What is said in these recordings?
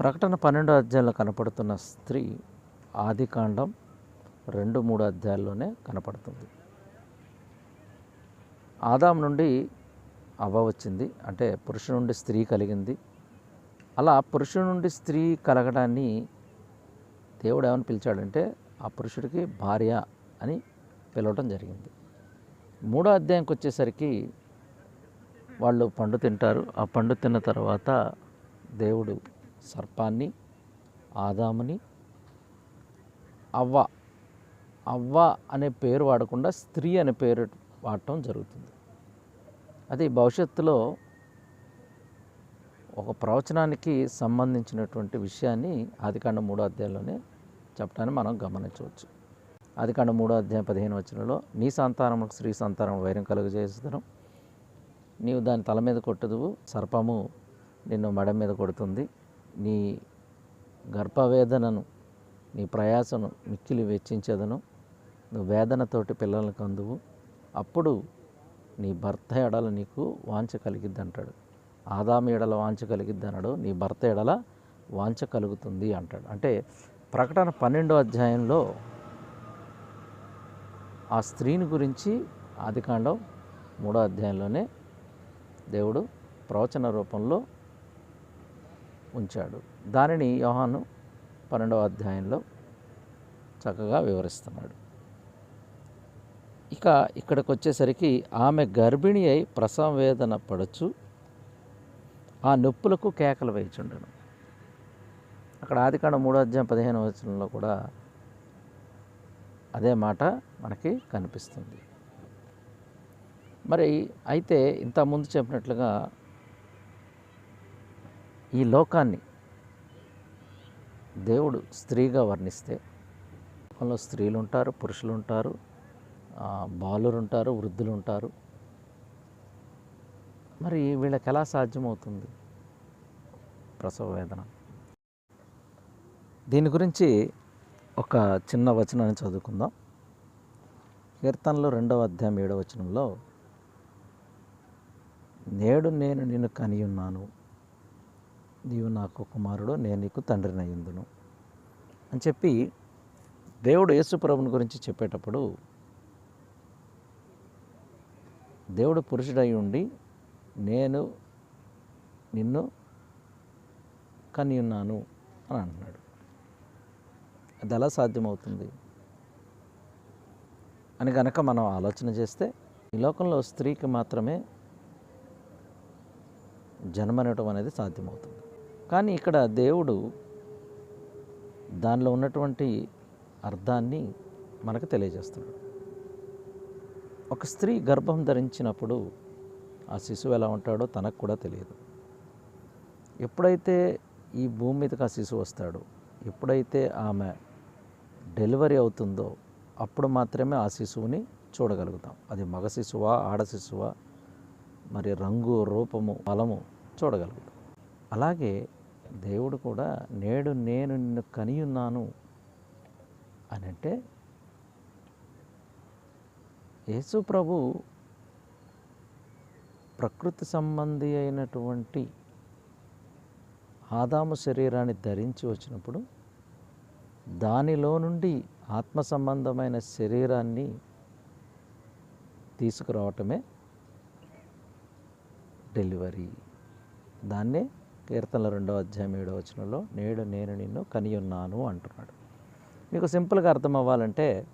ప్రకటన పన్నెండో అధ్యాయంలో కనపడుతున్న స్త్రీ ఆది కాండం రెండు మూడు అధ్యాయాల్లోనే కనపడుతుంది. ఆదాం నుండి అవ్వ వచ్చింది. అంటే పురుషుని నుండి స్త్రీ కలిగింది. అలా పురుషుని నుండి స్త్రీ కలగడాన్ని దేవుడు ఏమని పిలిచాడంటే ఆ పురుషుడికి భార్య అని పిలవటం జరిగింది. మూడో అధ్యాయంకి వచ్చేసరికి వాళ్ళు పండు తింటారు. ఆ పండు తిన్న తర్వాత దేవుడు సర్పాన్ని ఆదాముని అవ్వ. అవ్వ అనే పేరు వాడకుండా స్త్రీ అనే పేరు వాడటం జరుగుతుంది. అది భవిష్యత్తులో ఒక ప్రవచనానికి సంబంధించినటువంటి విషయాన్ని ఆదికాండ మూడో అధ్యాయంలోనే చెప్పడాన్ని మనం గమనించవచ్చు. ఆదికాండ మూడో అధ్యాయం పదిహేను వచనంలో నీ సంతానములకు స్త్రీ సంతానం వైరం కలుగజేస్తున్నాం నీవు దాని తల మీద కొట్టదువు సర్పము నిన్ను మడ మీద కొడుతుంది. నీ గర్భవేదనను నీ ప్రయాసను మిక్కిలి వెచ్చించదను. నువ్వు వేదనతోటి పిల్లలను కందువు. అప్పుడు నీ భర్త ఎడల నీకు వాంఛ కలిగిద్ది అంటాడు ఆదామి ఎడల వాంఛ కలిగిద్ది అన్నాడు నీ భర్త ఎడల వాంఛ కలుగుతుంది అంటాడు. అంటే ప్రకటన పన్నెండో అధ్యాయంలో ఆ స్త్రీని గురించి ఆదికాండం మూడో అధ్యాయంలోనే దేవుడు ప్రవచన రూపంలో ఉంచాడు. దానిని యోహాను పన్నెండవ అధ్యాయంలో చక్కగా వివరిస్తున్నాడు. ఇక ఇక్కడికి వచ్చేసరికి ఆమె గర్భిణి అయి ప్రసవ వేదన పడచ్చు ఆ నొప్పులకు కేకలు వేయిచుండను. అక్కడ ఆదికాండ మూడో అధ్యాయం పదిహేను వచనంలో కూడా అదే మాట మనకి కనిపిస్తుంది. మరి అయితే ఇంతకుముందు చెప్పినట్లుగా ఈ లోకాన్ని దేవుడు స్త్రీగా వర్ణిస్తే లోకంలో స్త్రీలు ఉంటారు పురుషులు ఉంటారు బాలురు ఉంటారు వృద్ధులు ఉంటారు మరి వీళ్ళకి ఎలా సాధ్యమవుతుంది ప్రసవ వేదన? దీని గురించి ఒక చిన్న వచనాన్ని చదువుకుందాం. కీర్తనలో రెండవ అధ్యాయం ఏడవ వచనంలో నేడు నేను నిన్ను కనియున్నాను నీవు నాకు కుమారుడు నేను నీకు తండ్రిని అయ్యిందును అని చెప్పి దేవుడు యేసుప్రభుని గురించి చెప్పేటప్పుడు దేవుడు పురుషుడై ఉండి నేను నిన్ను కనియున్నాను అని అంటున్నాడు అది ఎలా సాధ్యమవుతుంది? అని కనుక మనం ఆలోచన చేస్తే ఈ లోకంలో స్త్రీకి మాత్రమే జన్మనటం అనేది సాధ్యమవుతుంది. కానీ ఇక్కడ దేవుడు దానిలో ఉన్నటువంటి అర్థాన్ని మనకు తెలియజేస్తున్నాడు. ఒక స్త్రీ గర్భం ధరించినప్పుడు ఆ శిశువు ఎలా ఉంటాడో తనకు కూడా తెలియదు. ఎప్పుడైతే ఈ భూమి మీదకి ఆ శిశువు వస్తాడో ఎప్పుడైతే ఆమె డెలివరీ అవుతుందో అప్పుడు మాత్రమే ఆ శిశువుని చూడగలుగుతాం. అది మగ శిశువా ఆడ శిశువా మరి రంగు రూపము బలము చూడగలుగుతాం. అలాగే దేవుడు కూడా నేడు నేను నిన్ను కనియున్నాను అని అంటే యేసు ప్రభు ప్రకృతి సంబంధి అయినటువంటి ఆదాము శరీరాన్ని ధరించి వచ్చినప్పుడు దానిలో నుండి ఆత్మ సంబంధమైన శరీరాన్ని తీసుకురావటమే డెలివరీ. దాన్నే కీర్తనల రెండవ అధ్యాయం ఏడవ వచనంలో నేడు నేను నిన్ను కనియున్నాను అంటున్నాడు. మీకు సింపుల్గా అర్థం అవ్వాలంటే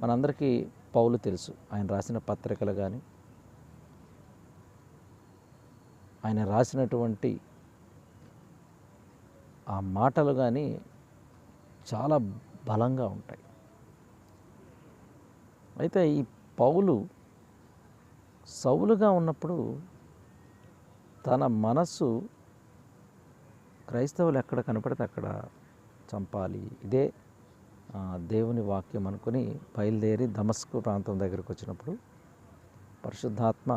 మనందరికీ పౌలు తెలుసు. ఆయన రాసిన పత్రికలు కానీ ఆయన రాసినటువంటి ఆ మాటలు కానీ చాలా బలంగా ఉంటాయి. అయితే ఈ పౌలు సౌలుగా ఉన్నప్పుడు తన మనస్సు క్రైస్తవులు ఎక్కడ కనపడితే అక్కడ చంపాలి. ఇదే దేవుని వాక్యం అనుకుని బయలుదేరి దమస్కు ప్రాంతం దగ్గరకు వచ్చినప్పుడు పరిశుద్ధాత్మ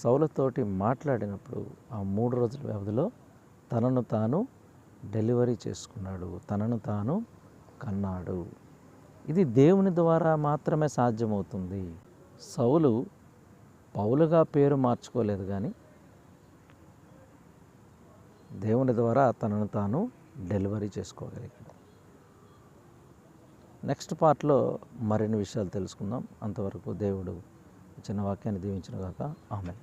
సౌలతోటి మాట్లాడినప్పుడు ఆ మూడు రోజుల వ్యవధిలో తనను తాను డెలివరీ చేసుకున్నాడు. తనను తాను కన్నాడు. ఇది దేవుని ద్వారా మాత్రమే సాధ్యమవుతుంది. సౌలు పౌలుగా పేరు మార్చుకోలేదు కానీ దేవుని ద్వారా తనను తాను డెలివరీ చేసుకోగలిగాడు. నెక్స్ట్ పార్ట్లో మరిన్ని విషయాలు తెలుసుకుందాం. అంతవరకు దేవుడు చిన్న వాక్యాన్ని దీవించిన కాక ఆమె